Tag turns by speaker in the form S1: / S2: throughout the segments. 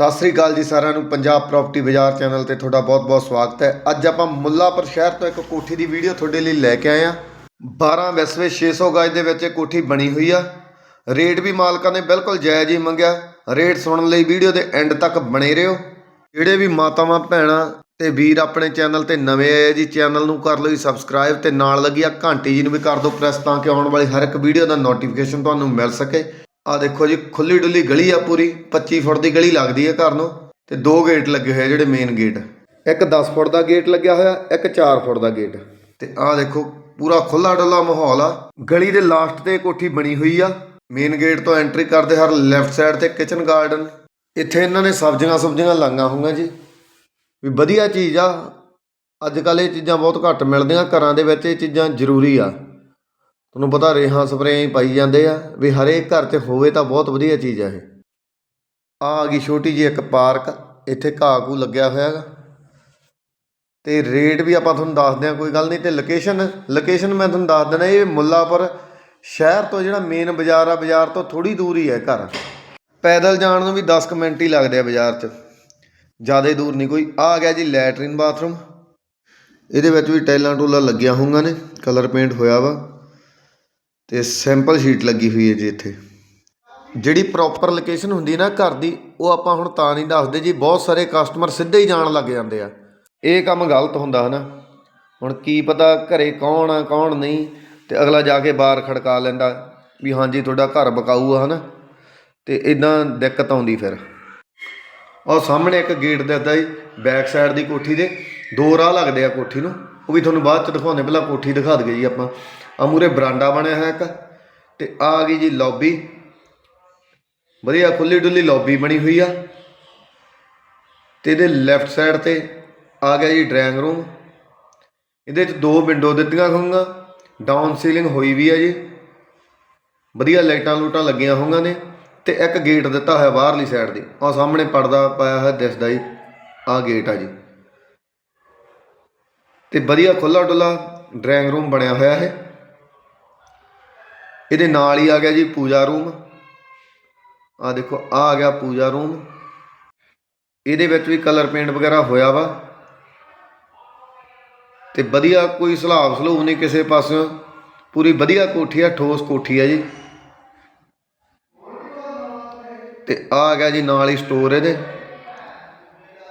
S1: ਸਤਿ ਸ੍ਰੀ ਅਕਾਲ ਜੀ ਸਾਰਿਆਂ ਨੂੰ। ਪੰਜਾਬ ਪ੍ਰਾਪਰਟੀ ਬਾਜ਼ਾਰ ਚੈਨਲ ਤੇ ਤੁਹਾਡਾ ਬਹੁਤ-ਬਹੁਤ ਸਵਾਗਤ ਹੈ। ਅੱਜ ਆਪਾਂ ਮੁੱਲਾਪੁਰ ਸ਼ਹਿਰ ਤੋਂ ਇੱਕ ਕੋਠੀ ਦੀ ਵੀਡੀਓ ਤੁਹਾਡੇ ਲਈ ਲੈ ਕੇ ਆਏ ਆ 12 ਵੈਸਵੇ 600 ਗਜ ਦੇ ਵਿੱਚ ਇਹ ਕੋਠੀ ਬਣੀ ਹੋਈ ਆ। ਰੇਟ ਵੀ ਮਾਲਕਾਂ ਨੇ ਬਿਲਕੁਲ ਜਾਇਜ਼ ਹੀ ਮੰਗਿਆ। ਰੇਟ ਸੁਣਨ ਲਈ ਵੀਡੀਓ ਦੇ ਐਂਡ ਤੱਕ ਬਣੇ ਰਹੋ। ਜਿਹੜੇ ਵੀ ਮਾਤਾਵਾਂ, ਭੈਣਾਂ ਤੇ ਵੀਰ ਆਪਣੇ ਚੈਨਲ ਤੇ ਨਵੇਂ ਆਏ ਜੀ, ਚੈਨਲ ਨੂੰ ਕਰ ਲਓ ਜੀ ਸਬਸਕ੍ਰਾਈਬ ਤੇ ਨਾਲ ਲੱਗੀ ਆ ਘੰਟੀ ਜੀ ਨੂੰ ਵੀ ਕਰ ਦਿਓ ਪ੍ਰੈਸ ਤਾਂ ਕਿ ਆਉਣ ਵਾਲੀ ਹਰ ਇੱਕ ਵੀਡੀਓ ਦਾ ਨੋਟੀਫਿਕੇਸ਼ਨ ਤੁਹਾਨੂੰ ਮਿਲ ਸਕੇ। ਆ ਦੇਖੋ ਜੀ, ਖੁੱਲੀ ਡੁੱਲੀ ਗਲੀ ਆ ਪੂਰੀ 25 ਫੁੱਟ ਦੀ ਗਲੀ ਲੱਗਦੀ ਹੈ ਘਰ ਨੂੰ ਤੇ ਦੋ ਗੇਟ ਲੱਗੇ ਹੋਏ ਜਿਹੜੇ ਮੇਨ ਗੇਟ ਇੱਕ 10 ਫੁੱਟ ਦਾ ਗੇਟ ਲੱਗਿਆ ਹੋਇਆ, ਇੱਕ 4 ਫੁੱਟ ਦਾ ਗੇਟ ਤੇ ਆ ਦੇਖੋ, ਪੂਰਾ ਖੁੱਲਾ ਡੁੱਲਾ ਮਾਹੌਲ ਆ। ਗਲੀ ਦੇ ਲਾਸਟ ਤੇ ਕੋਠੀ ਬਣੀ ਹੋਈ ਆ। ਮੇਨ ਗੇਟ ਤੋਂ ਐਂਟਰੀ ਕਰਦੇ ਹਰ ਲੈਫਟ ਸਾਈਡ ਤੇ ਕਿਚਨ ਗਾਰਡਨ ਇੱਥੇ ਇਹਨਾਂ ਨੇ ਸਬਜ਼ੀਆਂ ਸਬਜ਼ੀਆਂ ਲਾਈਆਂ ਹੋਈਆਂ ਜੀ। ਵੀ ਵਧੀਆ ਚੀਜ਼ ਆ। ਅੱਜ ਕੱਲ ਇਹ ਚੀਜ਼ਾਂ ਬਹੁਤ ਘੱਟ ਮਿਲਦੀਆਂ, ਘਰਾਂ ਦੇ ਵਿੱਚ ਇਹ ਚੀਜ਼ਾਂ ਜ਼ਰੂਰੀ ਆ। ਤੁਹਾਨੂੰ ਪਤਾ ਰੇਹਾਂ ਸਪਰੇਆਂ ਹੀ ਪਾਈ ਜਾਂਦੇ ਆ, ਵੀ ਹਰੇਕ ਘਰ 'ਚ ਹੋਵੇ ਤਾਂ ਬਹੁਤ ਵਧੀਆ ਚੀਜ਼ ਆ ਇਹ। ਆ ਆ ਗਈ ਛੋਟੀ ਜਿਹੀ ਇੱਕ ਪਾਰਕ, ਇੱਥੇ ਘਾਹ ਘੂ ਲੱਗਿਆ ਹੋਇਆ ਹੈਗਾ। ਤੇ ਰੇਟ ਵੀ ਆਪਾਂ ਤੁਹਾਨੂੰ ਦੱਸਦੇ ਆ ਕੋਈ ਗੱਲ ਨਹੀਂ, ਤੇ ਲੋਕੇਸ਼ਨ ਲੋਕੇਸ਼ਨ ਮੈਂ ਤੁਹਾਨੂੰ ਦੱਸ ਦਿੰਦਾ, ਇਹ ਮੁੱਲਾਪੁਰ ਸ਼ਹਿਰ ਤੋਂ ਜਿਹੜਾ ਮੇਨ ਬਾਜ਼ਾਰ ਆ, ਬਾਜ਼ਾਰ ਤੋਂ ਥੋੜੀ ਦੂਰ ਹੀ ਹੈ ਘਰ। ਪੈਦਲ ਜਾਣ ਨੂੰ ਵੀ 10 ਕੁ ਮਿੰਟ ਹੀ ਲੱਗਦੇ ਆ ਬਾਜ਼ਾਰ 'ਚ। ਜ਼ਿਆਦਾ ਦੂਰ ਨਹੀਂ ਕੋਈ। ਆ ਗਿਆ ਜੀ ਲੈਟਰਿਨ ਬਾਥਰੂਮ। ਇਹਦੇ ਵਿੱਚ ਵੀ ਟਾਈਲਾਂ ਟੂਲਾਂ ਲੱਗੀਆਂ ਹੋਈਆਂ ਨੇ ਕਲਰ ਪੇਂਟ ਹੋਇਆ ਵਾ। ਤੇ ਸੈਂਪਲ ਸ਼ੀਟ ਲੱਗੀ ਹੋਈ ਹੈ ਜੀ ਇੱਥੇ। ਜਿਹੜੀ ਪ੍ਰੋਪਰ ਲੋਕੇਸ਼ਨ ਹੁੰਦੀ ਨਾ ਘਰ ਦੀ, ਉਹ ਆਪਾਂ ਹੁਣ ਤਾਂ ਨਹੀਂ ਦੱਸਦੇ ਜੀ, ਬਹੁਤ ਸਾਰੇ ਕਸਟਮਰ ਸਿੱਧੇ ਹੀ ਜਾਣ ਲੱਗ ਜਾਂਦੇ ਆ। ਇਹ ਕੰਮ ਗਲਤ ਹੁੰਦਾ ਹਨਾ। ਹੁਣ ਕੀ ਪਤਾ ਘਰੇ ਕੌਣ ਆ, ਕੌਣ ਨਹੀਂ, ਤੇ ਅਗਲਾ ਜਾ ਕੇ ਬਾਹਰ ਖੜਕਾ ਲੈਂਦਾ ਵੀ ਹਾਂਜੀ, ਤੁਹਾਡਾ ਘਰ ਬਕਾਊ ਆ ਹਨਾ। ਤੇ ਇਦਾਂ ਦਿੱਕਤ ਆਉਂਦੀ ਫਿਰ। ਔਰ ਸਾਹਮਣੇ ਇੱਕ ਗੇਟ ਦਿਸਦਾ ਜੀ ਬੈਕ ਸਾਈਡ ਦੀ ਕੋਠੀ ਦੇ, ਦੋ ਰਾਹ ਲੱਗਦੇ ਆ ਕੋਠੀ ਨੂੰ। ਉਹ ਵੀ ਤੁਹਾਨੂੰ ਬਾਅਦ ਚ ਦਿਖਾਉਂਦੇ, ਪਹਿਲਾਂ ਕੋਠੀ ਦਿਖਾ ਦਈਏ ਜੀ ਆਪਾਂ। ਆ ਮੂਰੇ ਬਰਾਂਡਾ ਬਣਿਆ ਹੋਇਆ ਇੱਕ, ਤੇ ਆ ਗਈ ਜੀ ਲੌਬੀ। ਵਧੀਆ ਖੁੱਲੀ ਡੁੱਲੀ ਲੌਬੀ ਬਣੀ ਹੋਈ ਆ। ਤੇ ਇਹਦੇ ਲੈਫਟ ਸਾਈਡ ਤੇ ਆ ਗਿਆ ਜੀ ਡਰਾਇੰਗ ਰੂਮ ਇਹਦੇ ਚ ਦੋ ਵਿੰਡੋ ਦਿੱਤੀਆਂ ਹੋਈਆਂ ਡਾਊਨ ਸੀਲਿੰਗ ਹੋਈ ਵੀ ਆ ਜੀ। ਵਧੀਆ ਲਾਈਟਾਂ ਲੂਟਾਂ ਲੱਗੀਆਂ ਹੋਈਆਂ ਨੇ, ਤੇ ਇੱਕ ਗੇਟ ਦਿੱਤਾ ਹੋਇਆ ਬਾਹਰਲੀ ਸਾਈਡ ਦੀ। ਆ ਸਾਹਮਣੇ ਪਰਦਾ ਪਾਇਆ ਹੋਇਆ ਦਿਸਦਾ ਜੀ ਆ ਗੇਟ ਆ ਜੀ। ਤੇ ਵਧੀਆ ਖੁੱਲਾ ਡੁੱਲਾ ਡਰਾਇੰਗ ਰੂਮ ਬਣਿਆ ਹੋਇਆ ਹੈ ਇਹਦੇ ਨਾਲ ਹੀ ਆ ਗਿਆ ਜੀ ਪੂਜਾ ਰੂਮ ਆ ਦੇਖੋ, ਆ ਆ ਗਿਆ ਪੂਜਾ ਰੂਮ ਇਹਦੇ ਵਿੱਚ ਵੀ ਕਲਰ ਪੇਂਟ ਵਗੈਰਾ ਹੋਇਆ ਵਾ। ਤੇ ਵਧੀਆ ਕੋਈ ਸਲਾਬ ਸਲੂਬ ਨਹੀਂ ਕਿਸੇ ਪਾਸਿਓਂ। ਪੂਰੀ ਵਧੀਆ ਕੋਠੀ ਆ, ਠੋਸ ਕੋਠੀ ਆ ਜੀ। ਤੇ ਆ ਆ ਗਿਆ ਜੀ ਨਾਲ ਹੀ ਸਟੋਰ ਇਹਦੇ।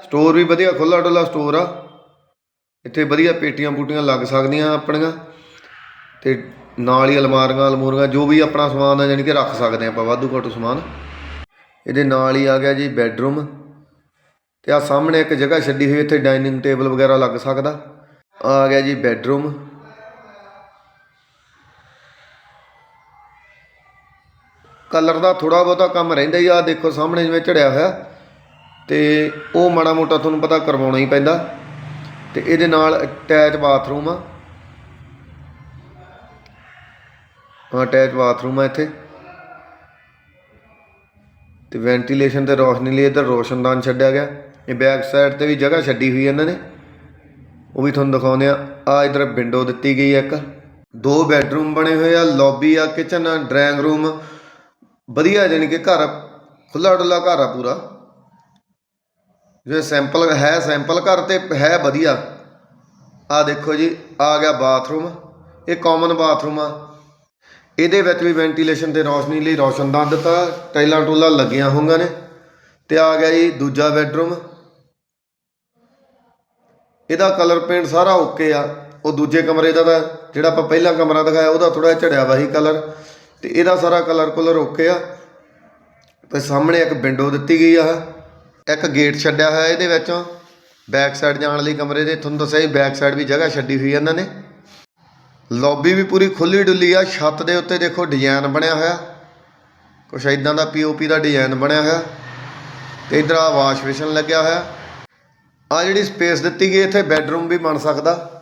S1: ਸਟੋਰ ਵੀ ਵਧੀਆ ਖੁੱਲਾ ਡੁੱਲਾ ਸਟੋਰ ਆ। ਇੱਥੇ ਵਧੀਆ ਪੇਟੀਆਂ ਪੂਟੀਆਂ ਲੱਗ ਸਕਦੀਆਂ ਆਪਣੀਆਂ ਅਤੇ ਨਾਲ ਹੀ ਅਲਮਾਰੀਆਂ, ਅਲਮੂਰੀਆਂ, ਜੋ ਵੀ ਆਪਣਾ ਸਮਾਨ ਆ, ਜਾਣੀ ਕਿ ਰੱਖ ਸਕਦੇ ਹਾਂ ਆਪਾਂ, ਵਾਧੂ ਘੱਟੂ ਸਮਾਨ। ਇਹਦੇ ਨਾਲ ਹੀ ਆ ਗਿਆ ਜੀ ਬੈੱਡਰੂਮ ਅਤੇ ਆ ਸਾਹਮਣੇ ਇੱਕ ਜਗ੍ਹਾ ਛੱਡੀ ਹੋਈ, ਇੱਥੇ ਡਾਈਨਿੰਗ ਟੇਬਲ ਵਗੈਰਾ ਲੱਗ ਸਕਦਾ। ਆ ਗਿਆ ਜੀ ਬੈੱਡਰੂਮ। ਕਲਰ ਦਾ ਥੋੜਾ ਬਹੁਤਾ ਕੰਮ ਰਹਿੰਦਾ ਹੀ ਆ ਦੇਖੋ ਸਾਹਮਣੇ ਜਿਵੇਂ ਝੜਿਆ ਹੋਇਆ ਤੇ ਉਹ ਮਾੜਾ ਮੋਟਾ ਤੁਹਾਨੂੰ ਪਤਾ ਕਰਵਾਉਣਾ ਹੀ ਪੈਂਦਾ। ਤੇ ਇਹਦੇ ਨਾਲ ਅਟੈਚ ਬਾਥਰੂਮ ਆ। ਅਟੈਚ ਬਾਥਰੂਮ ਆ ਇੱਥੇ। ਤੇ ਵੈਂਟੀਲੇਸ਼ਨ ਤੇ ਰੋਸ਼ਨੀ ਲਈ ਇੱਧਰ ਰੋਸ਼ਨਦਾਨ ਛੱਡਿਆ ਗਿਆ। ਇਹ ਬੈਕ ਸਾਈਡ ਤੇ ਵੀ ਜਗ੍ਹਾ ਛੱਡੀ ਹੋਈ ਇਹਨਾਂ ਨੇ। ਉਹ ਵੀ ਤੁਹਾਨੂੰ ਦਿਖਾਉਂਦੇ ਆ। ਆ ਇਧਰ ਵਿੰਡੋ ਦਿੱਤੀ ਗਈ ਹੈ ਇੱਕ। ਦੋ ਬੈੱਡਰੂਮ ਬਣੇ ਹੋਏ ਆ ਲੌਬੀ ਆ ਕਿਚਨ ਆ ਡਰਾਇੰਗ ਰੂਮ ਵਧੀਆ ਜਾਣੀ ਕਿ ਘਰ ਖੁੱਲਾ ਡੁੱਲਾ ਘਰ ਆ ਪੂਰਾ। ਜੇ ਸੈਂਪਲ ਹੈ ਸੈਂਪਲ ਘਰ ਤੇ ਹੈ ਵਧੀਆ। ਆ ਦੇਖੋ ਜੀ, ਆ ਗਿਆ ਬਾਥਰੂਮ ਇਹ ਕਾਮਨ ਬਾਥਰੂਮ ਆ। ਇਹਦੇ ਵਿੱਚ ਵੀ ਵੈਂਟੀਲੇਸ਼ਨ ਤੇ ਰੌਸ਼ਨੀ ਲਈ ਰੋਸ਼ਨਦਾਨ ਦਿੱਤਾ, ਟਾਈਲਾਂ ਟੂਲਾਂ ਲੱਗੀਆਂ ਹੋਈਆਂ ਨੇ। ਤੇ ਆ ਗਿਆ ਜੀ ਦੂਜਾ ਬੈੱਡਰੂਮ ਇਹਦਾ ਕਲਰ ਪੇਂਟ ਸਾਰਾ ਓਕੇ ਆ। ਉਹ ਦੂਜੇ ਕਮਰੇ ਦਾ ਤਾਂ, ਜਿਹੜਾ ਆਪਾਂ ਪਹਿਲਾ ਕਮਰਾ ਦਿਖਾਇਆ, ਉਹਦਾ ਥੋੜਾ ਝੜਿਆ ਵਾ ਸੀ ਕਲਰ ਤੇ ਇਹਦਾ ਸਾਰਾ ਕਲਰ ਕੁਲਰ ਓਕੇ ਆ। ਤੇ ਸਾਹਮਣੇ ਇੱਕ ਵਿੰਡੋ ਦਿੱਤੀ ਗਈ ਆ। ਇੱਕ ਗੇਟ ਛੱਡਿਆ ਹੋਇਆ ਇਹਦੇ ਵਿੱਚੋਂ। ਬੈਕ ਸਾਈਡ ਜਾਣ ਲਈ ਕਮਰੇ ਦੇ, ਤੁਹਾਨੂੰ ਦੱਸਿਆ ਜੀ ਬੈਕ ਸਾਈਡ ਵੀ ਜਗ੍ਹਾ ਛੱਡੀ ਹੋਈ ਇਹਨਾਂ ਨੇ। ਲੌਬੀ ਵੀ ਪੂਰੀ ਖੁੱਲੀ ਡੁੱਲੀ ਆ, ਛੱਤ ਦੇ ਉੱਤੇ ਦੇਖੋ ਡਿਜ਼ਾਈਨ ਬਣਿਆ ਹੋਇਆ। ਕੁਛ ਇਦਾਂ ਦਾ ਪੀਓਪੀ ਦਾ ਡਿਜ਼ਾਈਨ ਬਣਿਆ ਹੋਇਆ। ਤੇ ਇਧਰ ਆ ਵਾਸ਼ ਬੇਸਿਨ ਲੱਗਿਆ ਹੋਇਆ। ਆ ਜਿਹੜੀ ਸਪੇਸ ਦਿੱਤੀ ਗਈ ਇੱਥੇ, ਬੈੱਡਰੂਮ ਵੀ ਬਣ ਸਕਦਾ।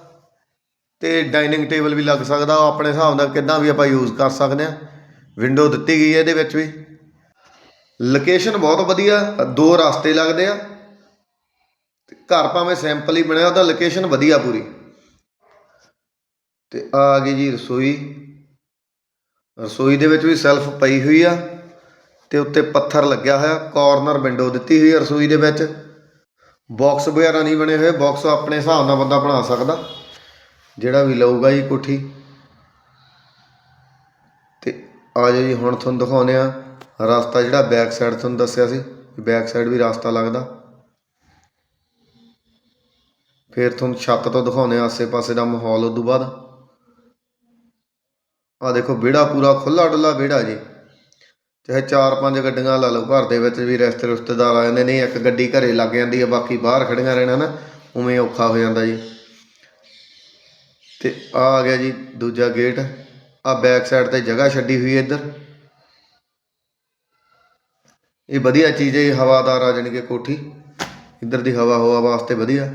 S1: ਤੇ ਡਾਈਨਿੰਗ ਟੇਬਲ ਵੀ ਲੱਗ ਸਕਦਾ। ਉਹ ਆਪਣੇ ਹਿਸਾਬ ਨਾਲ ਕਿੱਦਾਂ ਵੀ ਆਪਾਂ ਯੂਜ਼ ਕਰ ਸਕਦੇ ਆ ਵਿੰਡੋ ਦਿੱਤੀ ਗਈ ਹੈ ਇਹਦੇ ਵਿੱਚ ਵੀ। ਲੋਕੇਸ਼ਨ ਬਹੁਤ ਵਧੀਆ, ਦੋ ਰਸਤੇ ਲੱਗਦੇ ਆ। ਤੇ ਘਰ ਭਾਵੇਂ ਸਿੰਪਲ ਹੀ ਬਣਿਆ ਉਹਦਾ ਲੋਕੇਸ਼ਨ ਵਧੀਆ ਪੂਰੀ। ਤੇ ਆ ਗਈ ਜੀ ਰਸੋਈ। ਰਸੋਈ ਦੇ ਵਿੱਚ ਵੀ ਸੈਲਫ ਪਈ ਹੋਈ ਆ, ਤੇ ਉੱਤੇ ਪੱਥਰ ਲੱਗਿਆ ਹੋਇਆ ਕਾਰਨਰ ਵਿੰਡੋ ਦਿੱਤੀ ਹੋਈ ਹੈ ਰਸੋਈ ਦੇ ਵਿੱਚ। ਬਾਕਸ ਵਗੈਰਾ ਨਹੀਂ ਬਣੇ ਹੋਏ ਬਾਕਸ ਆਪਣੇ ਹਿਸਾਬ ਨਾਲ ਬੰਦਾ ਬਣਾ ਸਕਦਾ, ਜਿਹੜਾ ਵੀ ਲਊਗਾ ਜੀ ਕੋਠੀ। ਤੇ ਆ ਜਾਓ ਜੀ, ਹੁਣ ਤੁਹਾਨੂੰ ਦਿਖਾਉਂਦੇ ਆ ਰਸਤਾ ਜਿਹੜਾ ਬੈਕ ਸਾਈਡ ਤੁਹਾਨੂੰ ਦੱਸਿਆ ਸੀ ਬੈਕ ਸਾਈਡ ਵੀ ਰਸਤਾ ਲੱਗਦਾ। ਫਿਰ ਤੁਹਾਨੂੰ ਛੱਤ ਤੋਂ ਦਿਖਾਉਂਦੇ ਆਸੇ-ਪਾਸੇ ਦਾ ਮਾਹੌਲ ਉਦੋਂ ਬਾਅਦ। ਆ ਦੇਖੋ, ਵਿਹੜਾ ਪੂਰਾ ਖੁੱਲਾ ਡੁੱਲਾ ਵਿਹੜਾ ਜੀ। ਚਾਹੇ ਚਾਰ ਪੰਜ ਗੱਡੀਆਂ ਲਾ ਲਓ, ਘਰ ਦੇ ਵਿੱਚ ਵੀ ਰਿਸ਼ਤੇ ਰਿਸ਼ਤੇਦਾਰ ਆ ਜਾਂਦੇ ਨੇ, ਇੱਕ ਗੱਡੀ ਘਰੇ ਲੱਗ ਜਾਂਦੀ ਹੈ ਬਾਕੀ ਬਾਹਰ ਖੜੀਆਂ ਰਹਿਣਾ ਨਾ, ਉਵੇਂ ਔਖਾ ਹੋ ਜਾਂਦਾ ਜੀ। ਤੇ ਆ ਆ ਗਿਆ ਜੀ, ਦੂਜਾ ਗੇਟ ਆ ਬੈਕ ਸਾਈਡ ਤੇ ਜਗ੍ਹਾ ਛੱਡੀ ਹੋਈ ਹੈ ਇੱਧਰ। ਇਹ ਵਧੀਆ ਚੀਜ਼ ਹੈ ਹਵਾਦਾਰ ਆ ਜਾਣੀ ਕਿ ਕੋਠੀ। ਇੱਧਰ ਦੀ ਹਵਾ ਹਵਾ ਵਾਸਤੇ ਵਧੀਆ।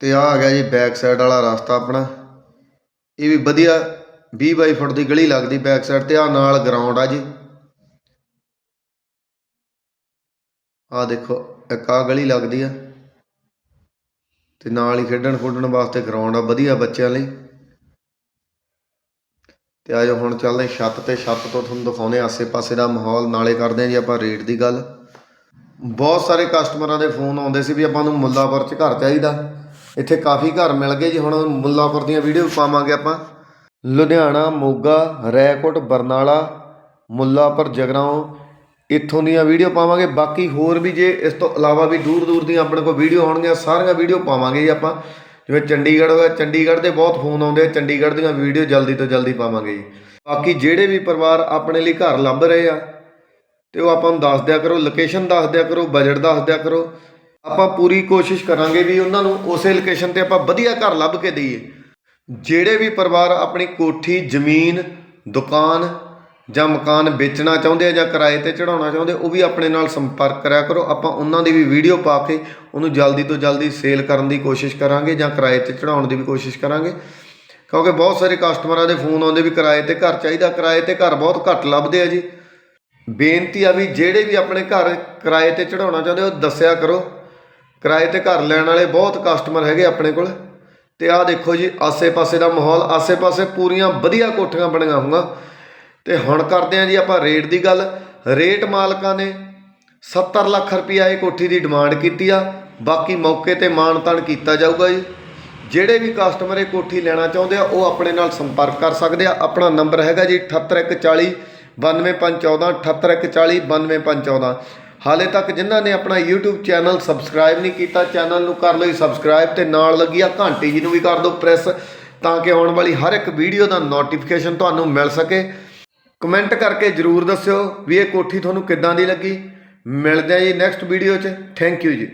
S1: ਤੇ ਆ ਆ ਗਿਆ ਜੀ ਬੈਕ ਸਾਈਡ ਵਾਲਾ ਰਸਤਾ ਆਪਣਾ। ਇਹ ਵੀ ਵਧੀਆ 20 ਬਾਈ ਫੁੱਟ ਦੀ ਗਲੀ ਲੱਗਦੀ ਬੈਕ ਸਾਈਡ ਤੇ ਆ ਨਾਲ ਗਰਾਊਂਡ ਆ ਜੀ। ਆ ਦੇਖੋ, ਇੱਕ ਆ ਗਲੀ ਲੱਗਦੀ ਆ। ਤੇ ਨਾਲ ਹੀ ਖੇਡਣ ਖੁੱਡਣ ਵਾਸਤੇ ਗਰਾਊਂਡ ਆ, ਵਧੀਆ ਬੱਚਿਆਂ ਲਈ। ਤੇ ਆਜੋ ਹੁਣ ਚੱਲਦੇ ਹਾਂ ਛੱਤ ਤੇ। ਛੱਤ ਤੋਂ ਤੁਹਾਨੂੰ ਦਿਖਾਉਨੇ ਆਸੇ-ਪਾਸੇ ਦਾ ਮਾਹੌਲ, ਨਾਲੇ ਕਰਦੇ ਹਾਂ ਜੀ ਆਪਾਂ ਰੇਟ ਦੀ ਗੱਲ। ਬਹੁਤ ਸਾਰੇ ਕਸਟਮਰਾਂ ਦੇ ਫੋਨ ਆਉਂਦੇ ਸੀ ਵੀ ਆਪਾਂ ਨੂੰ ਮੁੱਲਾਪੁਰ 'ਚ ਘਰ ਚਾਹੀਦਾ। ਇੱਥੇ ਕਾਫੀ ਘਰ ਮਿਲ ਗਏ ਜੀ, ਹੁਣ ਮੁੱਲਾਪੁਰ ਦੀਆਂ ਵੀਡੀਓ ਪਾਵਾਂਗੇ ਆਪਾਂ। ਲੁਧਿਆਣਾ, ਮੋਗਾ, ਰੈਕੋਟ, ਬਰਨਾਲਾ, ਮੁੱਲਾਪੁਰ, ਜਗਰਾਉਂ, ਇੱਥੋਂ ਦੀਆਂ ਵੀਡੀਓ ਪਾਵਾਂਗੇ। ਬਾਕੀ ਹੋਰ ਵੀ ਜੇ ਇਸ ਤੋਂ ਇਲਾਵਾ ਵੀ ਦੂਰ ਦੂਰ ਦੀਆਂ ਆਪਣੇ ਕੋਲ ਵੀਡੀਓ ਆਉਣਗੀਆਂ, ਸਾਰੀਆਂ ਵੀਡੀਓ ਪਾਵਾਂਗੇ ਜੀ ਆਪਾਂ। ਜਿਵੇਂ ਚੰਡੀਗੜ੍ਹ ਹੋਇਆ ਚੰਡੀਗੜ੍ਹ ਦੇ ਬਹੁਤ ਫੋਨ ਆਉਂਦੇ ਆ, ਚੰਡੀਗੜ੍ਹ ਦੀਆਂ ਵੀਡੀਓ ਜਲਦੀ ਤੋਂ ਜਲਦੀ ਪਾਵਾਂਗੇ ਜੀ। ਬਾਕੀ ਜਿਹੜੇ ਵੀ ਪਰਿਵਾਰ ਆਪਣੇ ਲਈ ਘਰ ਲੱਭ ਰਹੇ ਆ, ਤੇ ਉਹ ਆਪਾਂ ਨੂੰ ਦੱਸ ਦਿਆ ਕਰੋ ਲੋਕੇਸ਼ਨ ਦੱਸ ਦਿਆ ਕਰੋ ਬਜਟ ਦੱਸ ਦਿਆ ਕਰੋ। ਆਪਾਂ ਪੂਰੀ ਕੋਸ਼ਿਸ਼ ਕਰਾਂਗੇ ਵੀ ਉਹਨਾਂ ਨੂੰ ਉਸੇ ਲੋਕੇਸ਼ਨ ਤੇ ਆਪਾਂ ਵਧੀਆ ਘਰ ਲੱਭ ਕੇ ਦਈਏ। ਜਿਹੜੇ ਵੀ ਪਰਿਵਾਰ ਆਪਣੀ ਕੋਠੀ, ਜ਼ਮੀਨ, ਦੁਕਾਨ ਜਾਂ ਮਕਾਨ ਵੇਚਣਾ ਚਾਹੁੰਦੇ ਆ ਜਾਂ ਕਿਰਾਏ ਤੇ ਚੜਾਉਣਾ ਚਾਹੁੰਦੇ, ਉਹ ਵੀ ਆਪਣੇ ਨਾਲ ਸੰਪਰਕ ਕਰਿਆ ਕਰੋ। ਆਪਾਂ ਉਹਨਾਂ ਦੀ ਵੀ ਵੀਡੀਓ ਪਾ ਕੇ ਉਹਨੂੰ ਜਲਦੀ ਤੋਂ ਜਲਦੀ ਸੇਲ ਕਰਨ ਦੀ ਕੋਸ਼ਿਸ਼ ਕਰਾਂਗੇ ਜਾਂ ਕਿਰਾਏ ਤੇ ਚੜਾਉਣ ਦੀ ਵੀ ਕੋਸ਼ਿਸ਼ ਕਰਾਂਗੇ। ਕਿਉਂਕਿ ਬਹੁਤ ਸਾਰੇ ਕਸਟਮਰਾਂ ਦੇ ਫੋਨ ਆਉਂਦੇ ਵੀ ਕਿਰਾਏ ਤੇ ਘਰ ਚਾਹੀਦਾ, ਕਿਰਾਏ ਤੇ ਘਰ ਬਹੁਤ ਘੱਟ ਲੱਭਦੇ ਆ ਜੀ। ਬੇਨਤੀ ਆ ਵੀ ਜਿਹੜੇ ਵੀ ਆਪਣੇ ਘਰ ਕਿਰਾਏ ਤੇ ਚੜਾਉਣਾ ਚਾਹੁੰਦੇ, ਉਹ ਦੱਸਿਆ ਕਰੋ। ਕਿਰਾਏ ਤੇ ਘਰ ਲੈਣ ਵਾਲੇ ਬਹੁਤ ਕਸਟਮਰ ਹੈਗੇ ਆਪਣੇ ਕੋਲ। ਤੇ ਆਹ ਦੇਖੋ ਜੀ, ਆਸੇ-ਪਾਸੇ ਦਾ ਮਾਹੌਲ, ਆਸੇ-ਪਾਸੇ ਪੂਰੀਆਂ ਵਧੀਆ ਕੋਠੀਆਂ ਬਣੀਆਂ ਹੋਈਆਂ। ਤੇ ਹੁਣ ਕਰਦੇ ਹਾਂ ਜੀ ਆਪਾਂ ਰੇਟ ਦੀ ਗੱਲ। ਰੇਟ ਮਾਲਕਾਂ ਨੇ 70 ਲੱਖ ਰੁਪਈਆ ਇਹ ਕੋਠੀ ਦੀ ਡਿਮਾਂਡ ਕੀਤੀ ਆ। ਬਾਕੀ ਮੌਕੇ ਤੇ ਮਾਣ-ਤਾਣ ਕੀਤਾ ਜਾਊਗਾ ਜੀ। ਜਿਹੜੇ ਵੀ ਕਸਟਮਰ ਇਹ ਕੋਠੀ ਲੈਣਾ ਚਾਹੁੰਦੇ ਆ, ਉਹ ਆਪਣੇ ਨਾਲ ਸੰਪਰਕ ਕਰ ਸਕਦੇ ਆ। ਆਪਣਾ ਨੰਬਰ ਹੈਗਾ ਜੀ 78140 92514 78140 92514 ਹਾਲੇ ਤੱਕ ਜਿਨ੍ਹਾਂ ਨੇ ਆਪਣਾ YouTube ਚੈਨਲ ਸਬਸਕ੍ਰਾਈਬ ਨਹੀਂ ਕੀਤਾ, ਚੈਨਲ ਨੂੰ ਕਰ ਲਓ ਜੀ ਸਬਸਕ੍ਰਾਈਬ ਤੇ ਨਾਲ ਲੱਗੀ ਆ ਘੰਟੀ ਜੀ ਨੂੰ ਵੀ ਕਰ ਦਿਓ ਪ੍ਰੈਸ, ਤਾਂ ਕਿ ਆਉਣ ਵਾਲੀ ਹਰ ਇੱਕ ਵੀਡੀਓ ਦਾ ਨੋਟੀਫਿਕੇਸ਼ਨ ਤੁਹਾਨੂੰ ਮਿਲ ਸਕੇ। ਕਮੈਂਟ ਕਰਕੇ ਜਰੂਰ ਦੱਸਿਓ ਵੀ ਇਹ ਕੋਠੀ ਤੁਹਾਨੂੰ ਕਿੱਦਾਂ ਦੀ ਲੱਗੀ। ਮਿਲਦੇ ਆ ਜੀ ਨੈਕਸਟ ਵੀਡੀਓ 'ਚ। ਥੈਂਕ ਯੂ ਜੀ।